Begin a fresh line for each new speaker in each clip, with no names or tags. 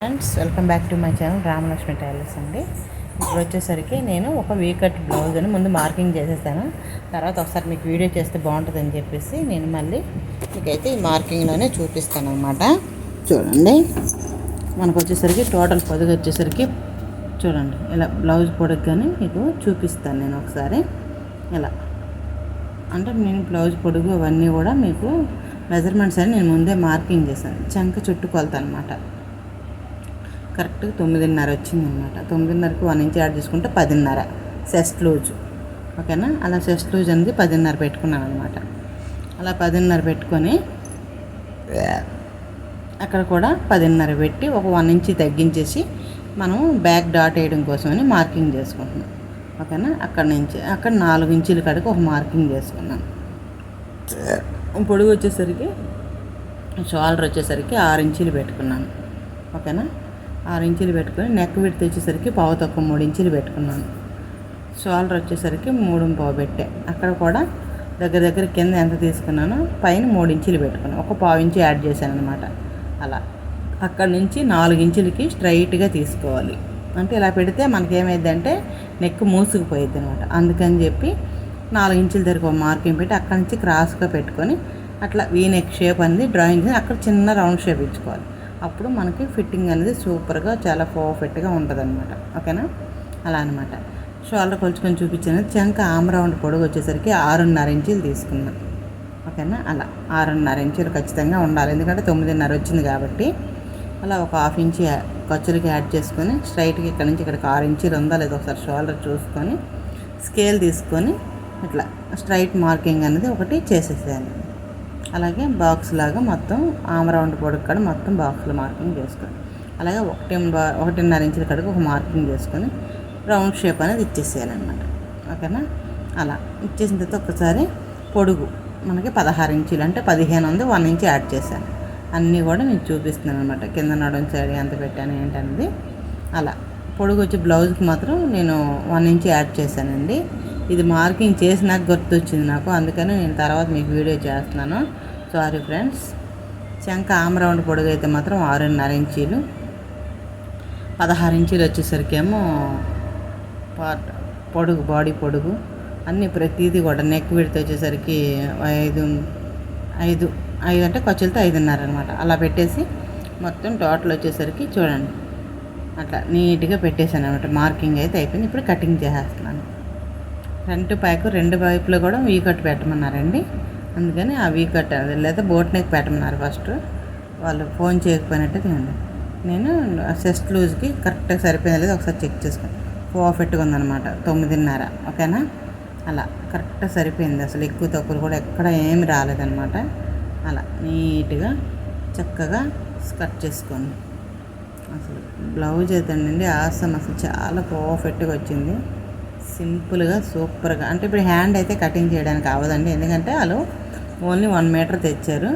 Friends welcome back to my channel Ramalakshmi tailors అండి. ఇప్పుడు వచ్చేసరికి నేను ఒక వీకట్ బ్లౌజ్ అని ముందు మార్కింగ్ చేసేసాను. తర్వాత ఒకసారి మీకు వీడియో చేస్తే బాగుంటుందని చెప్పేసి నేను మళ్ళీ మీకైతే ఈ మార్కింగ్లోనే చూపిస్తాను అనమాట చూడండి. మనకు వచ్చేసరికి టోటల్ పొదుగు వచ్చేసరికి చూడండి ఇలా బ్లౌజ్ పొడుగు కానీ మీకు చూపిస్తాను నేను ఒకసారి. ఇలా. అంటే నేను బ్లౌజ్ పొడుగు అవన్నీ కూడా మీకు మెజర్మెంట్స్ అని నేను ముందే మార్కింగ్ చేశాను. చంక చుట్టుకొలత అనమాట కరెక్ట్గా తొమ్మిదిన్నర వచ్చింది అనమాట తొమ్మిదిన్నరకి వన్ ఇంచ్ యాడ్ చేసుకుంటే పదిన్నర. సెస్ట్ లూజ్ ఓకేనా? అలా సెస్ట్ లూజ్ అనేది పదిన్నర పెట్టుకున్నాను అనమాట అలా పదిన్నర పెట్టుకొని అక్కడ కూడా పదిన్నర పెట్టి ఒక వన్ ఇంచ్ తగ్గించేసి మనం బ్యాక్ డాట్ వేయడం కోసమని మార్కింగ్ చేసుకుంటున్నాం. ఓకేనా? అక్కడ నుంచి అక్కడ నాలుగు ఇంచుల కాడికి ఒక మార్కింగ్ చేసుకున్నాను పొడుగు వచ్చేసరికి షోల్డర్ వచ్చేసరికి ఆరు ఇంచులు పెట్టుకున్నాను. ఓకేనా? ఆరు ఇంచులు పెట్టుకొని నెక్ విడత వచ్చేసరికి పావు తక్కువ మూడు ఇంచులు పెట్టుకున్నాను. షోల్డర్ వచ్చేసరికి మూడు పావు పెట్టే. అక్కడ కూడా దగ్గర దగ్గర కింద ఎంత తీసుకున్నానో పైన మూడు ఇంచులు పెట్టుకున్నాను. ఒక పావు ఇంచు యాడ్ చేశాను అనమాట అలా. అక్కడ నుంచి నాలుగు ఇంచులకి స్ట్రైట్గా తీసుకోవాలి. అంటే ఇలా పెడితే మనకేమైందంటే నెక్ మూసుకుపోయిద్ది అనమాట అందుకని చెప్పి నాలుగు ఇంచుల దగ్గర ఒక మార్కింగ్ పెట్టి అక్కడ నుంచి క్రాస్గా పెట్టుకొని అట్లా వీ నెక్ షేప్ అనేది డ్రాయింగ్ అక్కడ చిన్న రౌండ్ షేప్ ఇచ్చుకోవాలి. అప్పుడు మనకి ఫిట్టింగ్ అనేది సూపర్గా చాలా పర్ఫెక్ట్గా ఉంటుంది అనమాట ఓకేనా? అలా అనమాట షోల్డర్ కొలుచుకొని చూపించాను చంక ఆమ్రౌండ్ పొడుగు వచ్చేసరికి ఆరున్నర ఇంచులు తీసుకున్నాను ఓకేనా? అలా ఆరున్నర ఇంచులు ఖచ్చితంగా ఉండాలి. ఎందుకంటే తొమ్మిదిన్నర వచ్చింది కాబట్టి అలా ఒక హాఫ్ ఇంచ్ ఖర్చులకి యాడ్ చేసుకొని స్ట్రైట్గా ఇక్కడ నుంచి ఇక్కడికి ఆరు ఇంచులు ఉందా లేదా ఒకసారి షోల్డర్ చూసుకొని స్కేల్ తీసుకొని ఇట్లా స్ట్రైట్ మార్కింగ్ అనేది ఒకటి చేసేసేయాలి అలాగే బాక్స్ లాగా మొత్తం ఆమ్ రౌండ్ పొడుగు కాడ మొత్తం బాక్స్లో మార్కింగ్ చేసుకోండి అలాగే ఒకటి ఒకటిన్నర ఇంచుల కడుగు ఒక మార్కింగ్ చేసుకొని రౌండ్ షేప్ అనేది ఇచ్చేసేయాలన్నమాట. ఓకేనా? అలా. ఇచ్చేసిన తర్వాత ఒకసారి పొడుగు మనకి పదహారు ఇంచులు అంటే పదిహేను ఉంది వన్ ఇంచ్ యాడ్ చేశాను. అన్నీ కూడా మీకు చూపిస్తున్నాను అనమాట కింద నడుం సైడ్ ఎంత పెట్టాను ఏంటనేది. అలా. పొడుగు వచ్చి బ్లౌజ్కి మాత్రం నేను వన్ ఇంచ్ యాడ్ చేశానండి. ఇది మార్కింగ్ చేసినాక గుర్తొచ్చింది నాకు. అందుకని నేను తర్వాత మీకు వీడియో చేస్తున్నాను. సారీ ఫ్రెండ్స్ శంఖ ఆమ్రౌండ్ పొడుగు అయితే మాత్రం ఆరున్నర ఇంచీలు. పదహారు ఇంచీలు వచ్చేసరికేమో పార్ట్ పొడుగు బాడీ పొడుగు. అన్నీ ప్రతిదీ కూడా నెక్ విడితే వచ్చేసరికి ఐదు ఐదు ఐదు అంటే ఖర్చులతో ఐదున్నర అనమాట అలా పెట్టేసి మొత్తం టోటల్ వచ్చేసరికి చూడండి. అట్లా నీట్గా పెట్టేశాను అనమాట మార్కింగ్ అయితే అయిపోయింది. ఇప్పుడు కటింగ్ చేసేస్తున్నాను. ఫ్రంట్ ప్యాక్ రెండు వైపులో కూడా వీ కట్ పెట్టమన్నారండి. అందుకని ఆ వీ కట్ లేదా బోట్ నెక్ పెట్టమన్నారు ఫస్ట్ వాళ్ళు ఫోన్ చేయకపోయినట్టు తినండి. నేను సెస్ట్ లూజ్కి కరెక్ట్గా సరిపోయింది లేదు ఒకసారి చెక్ చేసుకుని పర్ఫెక్ట్గా ఉందన్నమాట. తొమ్మిదిన్నర. ఓకేనా అలా. కరెక్ట్గా సరిపోయింది. అసలు ఎక్కువ తక్కువ కూడా ఎక్కడ ఏమి రాలేదన్నమాట. అలా. నీట్గా చక్కగా కట్ చేసుకోండి అసలు బ్లౌజ్ అయితే అండి ఆసం అసలు చాలా పర్ఫెక్ట్గా వచ్చింది. సింపుల్గా సూపర్గా. అంటే ఇప్పుడు హ్యాండ్ అయితే కటింగ్ చేయడానికి అవ్వదండి ఎందుకంటే వాళ్ళు ఓన్లీ వన్ మీటర్ తెచ్చారు.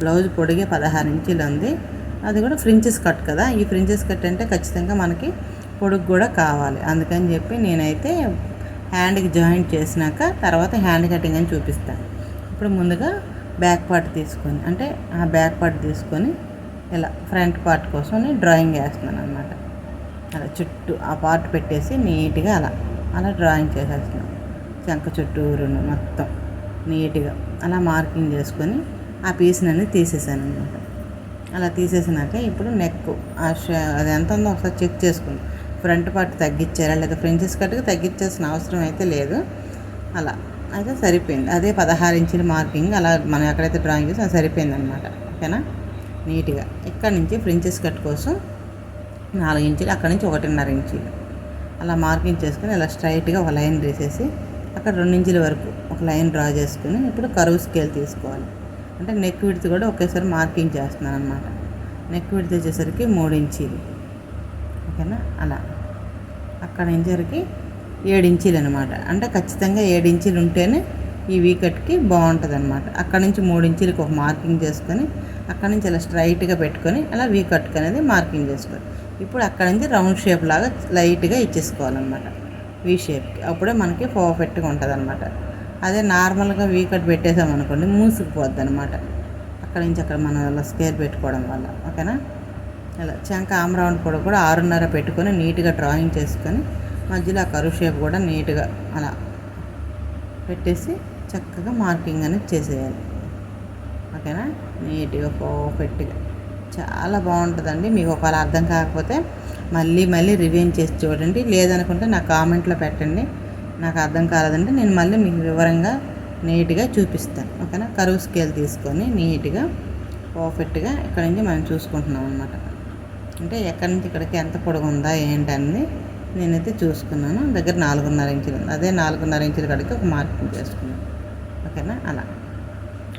బ్లౌజ్ పొడిగే పదహారు ఇంచులు ఉంది. అది కూడా ఫ్రించెస్ కట్ కదా. ఈ ఫ్రించెస్ కట్ అంటే ఖచ్చితంగా మనకి పొడుగు కూడా కావాలి. అందుకని చెప్పి నేనైతే హ్యాండ్కి జాయింట్ చేసినాక తర్వాత హ్యాండ్ కటింగ్ అని చూపిస్తాను ఇప్పుడు ముందుగా బ్యాక్ పార్ట్ తీసుకొని అంటే ఆ బ్యాక్ పార్ట్ తీసుకొని ఇలా ఫ్రంట్ పార్ట్ కోసం డ్రాయింగ్ వేస్తున్నాను అనమాట అలా చుట్టూ ఆ పార్ట్ పెట్టేసి నీట్గా అలా. అలా డ్రాయింగ్ చేసేస్తున్నాం శంఖ చుట్టూరు మొత్తం నీట్గా అలా మార్కింగ్ చేసుకొని ఆ పీస్ని అనేది తీసేసాను అనమాట అలా తీసేసినాక ఇప్పుడు నెక్ ఆ అది ఎంత ఉందో ఒకసారి చెక్ చేసుకోండి ఫ్రంట్ పార్ట్ తగ్గించారా లేదా? ఫ్రెంచెస్ కట్టుకు తగ్గించాల్సిన అవసరం అయితే లేదు. అలా అయితే సరిపోయింది. అదే పదహారు ఇంచుల మార్కింగ్ అలా మనం ఎక్కడైతే డ్రాయింగ్ చేసి అది సరిపోయింది అనమాట ఓకేనా నీట్గా. ఇక్కడ నుంచి ఫ్రెంచెస్ కట్ కోసం నాలుగు ఇంచులు అక్కడ నుంచి ఒకటిన్నర ఇంచులు. అలా మార్కింగ్ చేసుకుని ఇలా స్ట్రైట్గా ఒక లైన్ తీసేసి అక్కడ రెండు ఇంచుల వరకు ఒక లైన్ డ్రా చేసుకుని ఇప్పుడు కరువు స్కేల్ తీసుకోవాలి. అంటే నెక్ విడితే కూడా ఒకేసారి మార్కింగ్ చేస్తున్నాను అనమాట నెక్ విడితే వచ్చేసరికి మూడు ఇంచీలు. ఓకేనా? అలా. అక్కడ ఇంచరికి ఏడు ఇంచీలు అనమాట అంటే ఖచ్చితంగా ఏడు ఇంచీలు ఉంటేనే ఈ వీకట్కి బాగుంటుంది అనమాట అక్కడ నుంచి మూడు ఇంచీలకి ఒక మార్కింగ్ చేసుకొని అక్కడ నుంచి ఇలా స్ట్రైట్గా పెట్టుకొని అలా వీకట్కి అనేది మార్కింగ్ చేసుకోవాలి. ఇప్పుడు అక్కడ నుంచి రౌండ్ షేప్ లాగా లైట్గా ఇచ్చేసుకోవాలన్నమాట. వీ షేప్కి అప్పుడే మనకి పర్ఫెక్ట్గా ఉంటుంది అనమాట అదే నార్మల్గా వీ కట్ పెట్టేసామనుకోండి మూసుకుపోద్ది అనమాట అక్కడి నుంచి అక్కడ మనం అలా స్కేర్ పెట్టుకోవడం వల్ల. ఓకేనా? అలా చంక ఆమ్ రౌండ్ కూడా కూడా ఆరున్నర పెట్టుకొని నీట్గా డ్రాయింగ్ చేసుకొని మధ్యలో ఆ కరువు షేప్ కూడా నీట్గా అలా పెట్టేసి చక్కగా మార్కింగ్ అనేది చేసేయాలి. ఓకేనా? నీట్గా పర్ఫెక్ట్గా చాలా బాగుంటుందండి. మీకు ఒకవేళ అర్థం కాకపోతే మళ్ళీ మళ్ళీ రివ్యూన్ చేసి చూడండి. లేదనుకుంటే నా కామెంట్లో పెట్టండి. నాకు అర్థం కాలేదంటే నేను మళ్ళీ మీకు వివరంగా నీట్గా చూపిస్తాను. ఓకేనా? కరువు స్కేల్ తీసుకొని నీట్గా పర్ఫెక్ట్గా ఇక్కడ నుంచి మనం చూసుకుంటున్నాం అనమాట అంటే ఎక్కడి నుంచి ఇక్కడికి ఎంత పొడుగు ఉందా ఏంటనేది నేనైతే చూసుకున్నాను. దగ్గర నాలుగున్నర ఇంచులు ఉంది. అదే నాలుగున్నర ఇంచులు కడిగి ఒక మార్కింగ్ చేసుకున్నాను. ఓకేనా? అలా.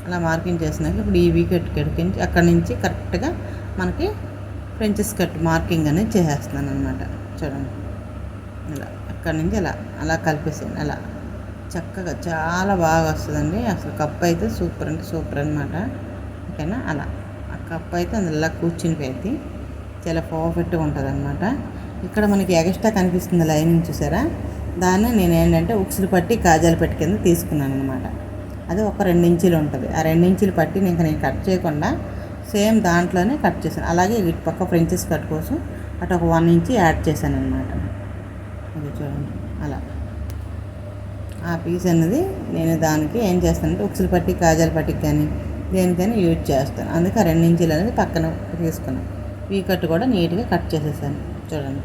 అలా మార్కింగ్ చేసినాక ఇప్పుడు ఈ వికెట్ కడికించి అక్కడి నుంచి కరెక్ట్గా మనకి ఫ్రెంచెస్ కట్ మార్కింగ్ అనేది చేసేస్తున్నాను అనమాట చూడండి. ఇలా అక్కడి నుంచి అలా అలా కలిపేసాను అలా. చక్కగా చాలా బాగా వస్తుందండి. అసలు కప్పు అయితే సూపర్ అంటే సూపర్ అనమాట ఓకేనా? అలా. ఆ కప్పు అయితే అందులో కూర్చుని పెట్టి చాలా పర్ఫెక్ట్గా ఉంటుంది అనమాట ఇక్కడ మనకి ఎగస్ట్రా కనిపిస్తుంది లైనింగ్ చూసారా? దాన్ని నేను ఏంటంటే ఉక్సులు పట్టి కాజాలు పెట్టి కింద తీసుకున్నాను అనమాట అది ఒక రెండు ఇంచులు ఉంటుంది. ఆ రెండు ఇంచులు పట్టి ఇంకా నేను కట్ చేయకుండా సేమ్ దాంట్లోనే కట్ చేశాను. అలాగే ఇటు పక్క ఫ్రెంచెస్ కట్ కోసం అటు ఒక వన్ ఇంచ్ యాడ్ చేశాను అనమాట అది చూడండి. అలా. ఆ పీస్ అనేది నేను దానికి ఏం చేస్తానంటే ఉక్సులు పట్టి కాజాల పట్టికి కానీ దేనికైనా యూజ్ చేస్తాను. అందుకే ఆ రెండు ఇంచులు అనేది పక్కన తీసుకున్నాను వీ కట్ కూడా నీట్గా కట్ చేసేసాను. చూడండి.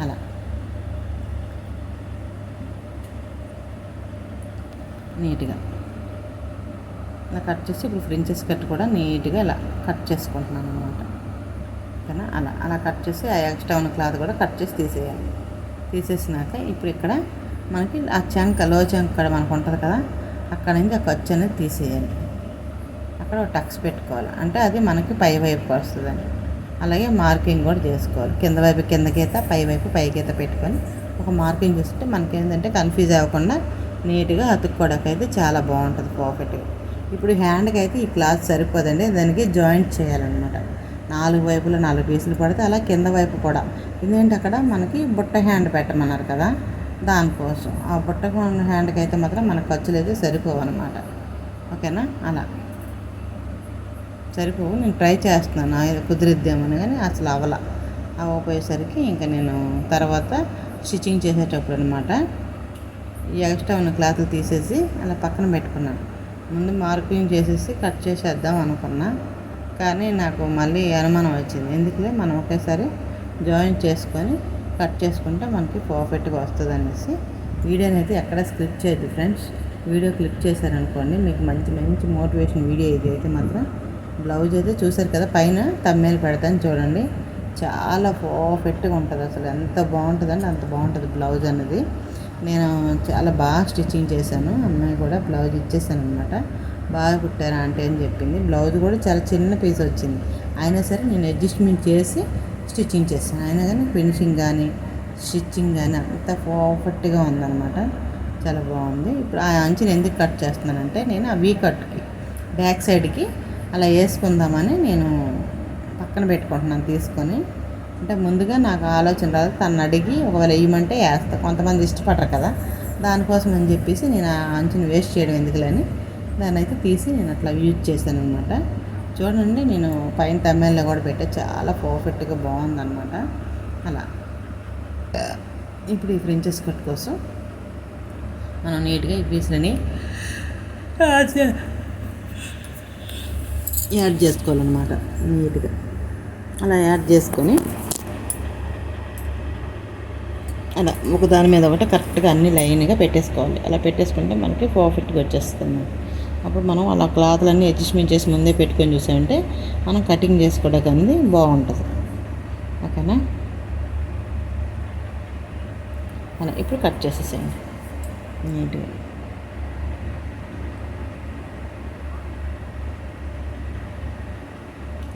అలా. నీట్గా. ఇలా కట్ చేసి ఇప్పుడు ఫ్రించెస్ కట్ కూడా నీట్గా ఇలా కట్ చేసుకుంటున్నాను అనమాట ఓకేనా? అలా అలా కట్ చేసి ఆ ఎక్స్ట్రా ఉన్న క్లాత్ కూడా కట్ చేసి తీసేయాలి. తీసేసినాక ఇప్పుడు ఇక్కడ మనకి ఆ చంక లో చంక మనకు ఉంటుంది కదా అక్కడ నుంచి ఆ ఖర్చు అనేది తీసేయాలి. అక్కడ ఒక టక్స్ పెట్టుకోవాలి. అంటే అది మనకి పై వైపు వస్తుందని అలాగే మార్కింగ్ కూడా చేసుకోవాలి. కింద వైపు కింద గీత పై వైపు పై గీత పెట్టుకొని ఒక మార్కింగ్ చేస్తుంటే మనకి ఏంటంటే కన్ఫ్యూజ్ అవ్వకుండా నీట్గా అతుక్కోవడానికి అయితే చాలా బాగుంటుంది పర్ఫెక్ట్గా. ఇప్పుడు హ్యాండ్కి అయితే ఈ క్లాత్ సరిపోదండి. దానికి జాయింట్ చేయాలన్నమాట. నాలుగు వైపులు నాలుగు పీసులు పడితే అలా కింద వైపు కూడా. ఎందుకంటే అక్కడ? మనకి బుట్ట హ్యాండ్ పెట్టమన్నారు కదా. దానికోసం. ఆ బుట్ట హ్యాండ్కి అయితే మాత్రం మన ఖర్చులు అయితే సరిపోవన్నమాట. ఓకేనా? అలా. సరిపోవు. నేను ట్రై చేస్తున్నాను. కుదిరిద్దామని కానీ అసలు అవల. అవ్వపోయేసరికి ఇంకా నేను తర్వాత స్టిచ్చింగ్ చేసేటప్పుడు అనమాట ఈ ఎక్స్ట్రా ఉన్న క్లాత్లు తీసేసి అలా పక్కన పెట్టుకున్నాను. ముందు మార్కింగ్ చేసేసి కట్ చేసేద్దాం అనుకున్నా. కానీ నాకు మళ్ళీ అనుమానం వచ్చింది. ఎందుకులే మనం ఒకేసారి జాయిన్ చేసుకొని కట్ చేసుకుంటే మనకి పర్ఫెక్ట్గా వస్తుంది అనేసి వీడియోని అయితే ఎక్కడ స్క్రిప్ట్ చేయద్దు ఫ్రెండ్స్ వీడియో క్లిక్ చేశారనుకోండి మీకు మంచి మంచి మోటివేషన్ వీడియో ఇది అయితే మాత్రం బ్లౌజ్ అయితే చూసారు కదా పైన తమ్మేలు పెడతాను చూడండి. చాలా పర్ఫెక్ట్గా ఉంటుంది అసలు ఎంత బాగుంటుందంటే అంత బాగుంటుంది బ్లౌజ్ అనేది. నేను చాలా బాగా స్టిచ్చింగ్ చేశాను. అమ్మాయి కూడా బ్లౌజ్ ఇచ్చేసాను అనమాట బాగా కుట్టారా అంటే అని చెప్పింది. బ్లౌజ్ కూడా చాలా చిన్న పీస్ వచ్చింది. అయినా సరే నేను అడ్జస్ట్మెంట్ చేసి స్టిచ్చింగ్ చేశాను. అయినా కానీ ఫినిషింగ్ కానీ స్టిచ్చింగ్ కానీ అంత పర్ఫెక్ట్గా ఉందన్నమాట. చాలా బాగుంది. ఇప్పుడు ఆ అంచుని ఎందుకు కట్ చేస్తున్నానంటే నేను ఆ వీ కట్కి బ్యాక్ సైడ్కి అలా వేసుకుందామని నేను పక్కన పెట్టుకుంటున్నాను తీసుకొని. అంటే ముందుగా నాకు ఆలోచన రాదు. తను అడిగి ఒకవేళ వేయమంటే వేస్తా. కొంతమంది ఇష్టపడరు కదా. దానికోసం అని చెప్పేసి నేను ఆ అంచుని వేస్ట్ చేయడం ఎందుకులని దాన్ని అయితే తీసి నేను అట్లా యూజ్ చేశాను అనమాట చూడండి నేను పైన తమిళలో కూడా పెట్టే. చాలా పర్ఫెక్ట్గా బాగుందన్నమాట. అలా. ఇప్పుడు ఈ ఫ్రెంచెస్ కట్ కోసం మనం నీట్గా ఈ పీసులని యాడ్ చేసుకోవాలన్నమాట. నీట్గా. అలా యాడ్ చేసుకొని అలా ఒక దాని మీద ఒకటి కరెక్ట్గా అన్ని లైన్గా పెట్టేసుకోవాలి. అలా పెట్టేసుకుంటే మనకి పర్ఫెక్ట్గా వచ్చేస్తుంది. అప్పుడు మనం అలా క్లాత్లన్నీ అడ్జస్ట్మెంట్ చేసి ముందే పెట్టుకొని చూసామంటే మనం కటింగ్ చేసుకోవడానికి అనేది బాగుంటుంది. ఓకేనా? అలా ఇప్పుడు కట్ చేసేసేయండి. నీట్గా.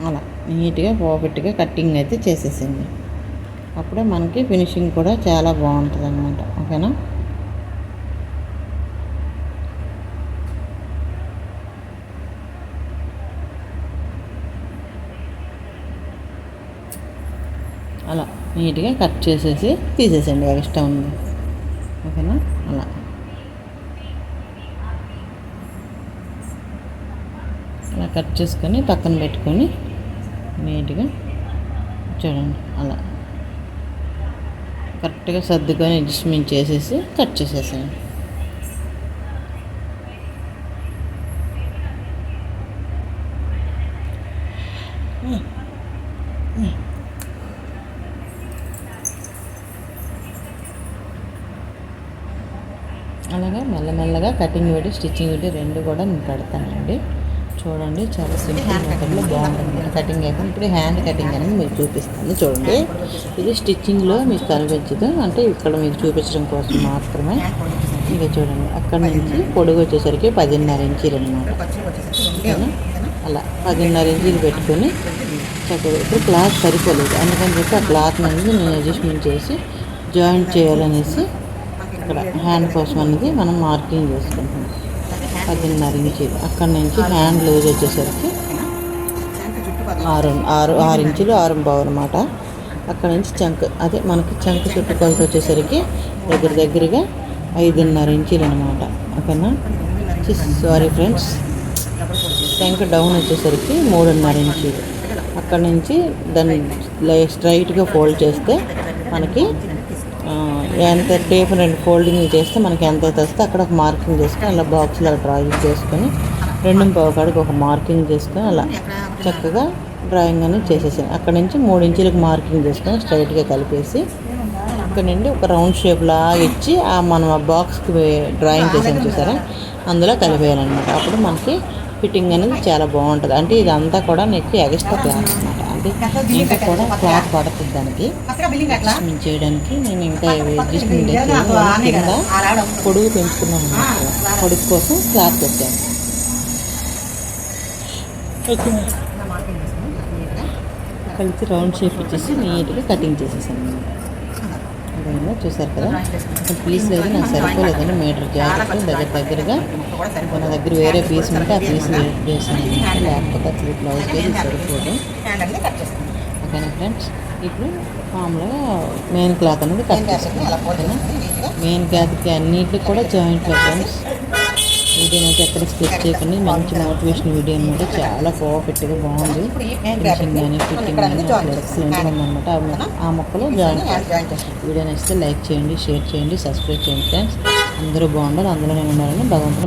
అలా నీట్గా పర్ఫెక్ట్గా కట్టింగ్ అయితే చేసేసింది అప్పుడే మనకి ఫినిషింగ్ కూడా చాలా బాగుంటుంది అనమాట ఓకేనా? అలా నీట్గా కట్ చేసేసి తీసేసండి ఎక్స్ట్రా ఉంది. ఓకేనా? అలా. అలా కట్ చేసుకొని పక్కన పెట్టుకొని నీట్గా చూడండి. అలా. కరెక్ట్గా సర్దుకొని అడ్జస్ట్మెంట్ చేసేసి కట్ చేసేసాను అలాగా మెల్లమెల్లగా కటింగ్ వీడి స్టిచ్చింగ్ వీడి రెండు కూడా నేను పెడతానండి చూడండి చాలా సింపుల్ మెథడ్లో బాగుంటుంది. కటింగ్ అయితే ఇప్పుడు హ్యాండ్ కటింగ్ అనేది మీకు చూపిస్తాను చూడండి. ఇది స్టిచ్చింగ్లో మీకు కనిపించదు. అంటే ఇక్కడ మీకు చూపించడం కోసం మాత్రమే. ఇక చూడండి. అక్కడ నుంచి పొడుగు వచ్చేసరికి పదిన్నర ఇంచీలు అనమాట అలా పదిన్నర ఇంచీలు పెట్టుకొని చక్కగా ఇప్పుడు క్లాత్ సరిపోలేదు. అందుకని చెప్పి ఆ క్లాత్ అనేది నేను అడ్జస్ట్మెంట్ చేసి జాయింట్ చేయాలనేసి ఇక్కడ హ్యాండ్ కోసం అనేది మనం మార్కింగ్ చేసుకుంటాం పదిన్నర ఇంచీలు అక్కడ నుంచి హ్యాండ్ లూజ్ వచ్చేసరికి ఆరు ఆరు ఆరు ఇంచులు ఆరు బావు అనమాట అక్కడ నుంచి చంక అదే మనకి చంక చుట్టుకొలత వచ్చేసరికి దగ్గర దగ్గరగా ఐదున్నర ఇంచీలు అనమాట ఓకేనా? సారీ ఫ్రెండ్స్ చంక డౌన్ వచ్చేసరికి మూడున్నర ఇంచీలు. అక్కడ నుంచి దాన్ని స్ట్రైట్గా ఫోల్డ్ చేస్తే మనకి ఎంత టేప్ రెండు ఫోల్డింగ్ చేస్తే మనకి ఎంత వస్తే అక్కడ ఒక మార్కింగ్ చేసుకొని అలా బాక్స్లో డ్రాయింగ్ చేసుకొని రెండు పావు కాడికి ఒక మార్కింగ్ చేసుకొని అలా చక్కగా డ్రాయింగ్ అనేది చేసేసాను అక్కడ నుంచి మూడు ఇంచులకు మార్కింగ్ చేసుకొని స్ట్రైట్గా కలిపేసి ఇక్కడ నుండి ఒక రౌండ్ షేప్ లాగా ఇచ్చి ఆ మనం ఆ బాక్స్కి డ్రాయింగ్ చేసాం చూసారా? అందులో కలిపేయాలన్నమాట. అప్పుడు మనకి ఫిట్టింగ్ అనేది చాలా బాగుంటుంది. అంటే ఇదంతా కూడా నీకు ఎగస్ట్రా క్లాస్ అనమాట అంటే ఇంకా కూడా క్లాత్ పడుతుంది దానికి. అడ్జస్ట్మెంట్ చేయడానికి నేను ఇంకా అడ్జస్ట్మెంట్ కింద పొడుగు పెంచుకున్నాను పొడుగు కోసం క్లాత్ పెట్టాను. కలిసి రౌండ్ షేప్ ఇచ్చేసి నీట్గా కటింగ్ చేసేసాను. అదేనా చూసారు కదా? అసలు పీస్ లేదు నాకు సరిపోలేదని మీటర్ జాకెట్ దగ్గర దగ్గరగా మన దగ్గర వేరే పీస్ ఉంటే ఆ పీస్ చేసాను లేకపోతే అసలు బ్లౌజ్ ఇది సరిపోదు. ఓకేనా ఫ్రెండ్స్ ఇప్పుడు మామూలుగా మెయిన్ క్లాత్ అనేది కట్ ఓకేనా? మెయిన్ క్లాత్కి అన్నిటికి కూడా జాయింట్ ఫ్రెండ్స్ వీడియోనైతే ఎక్కడ స్కిప్ చేయకండి. మంచి మోటివేషన్ వీడియో అనమాట చాలా పర్ఫెక్ట్గా బాగుంది. ఫినిషింగ్ కానీ ఫిట్టింగ్ కానీ అసలు ఎక్సలెంట్గా ఉందన్నమాట. ఆ మొక్క- మొక్కలో జాయిన్ వీడియో నచ్చితే లైక్ చేయండి షేర్ చేయండి సబ్స్క్రైబ్ చేయండి ఫ్రెండ్స్ అందరూ బాగుండాలి అందులో నేను ఉండాలని భగవంతుడు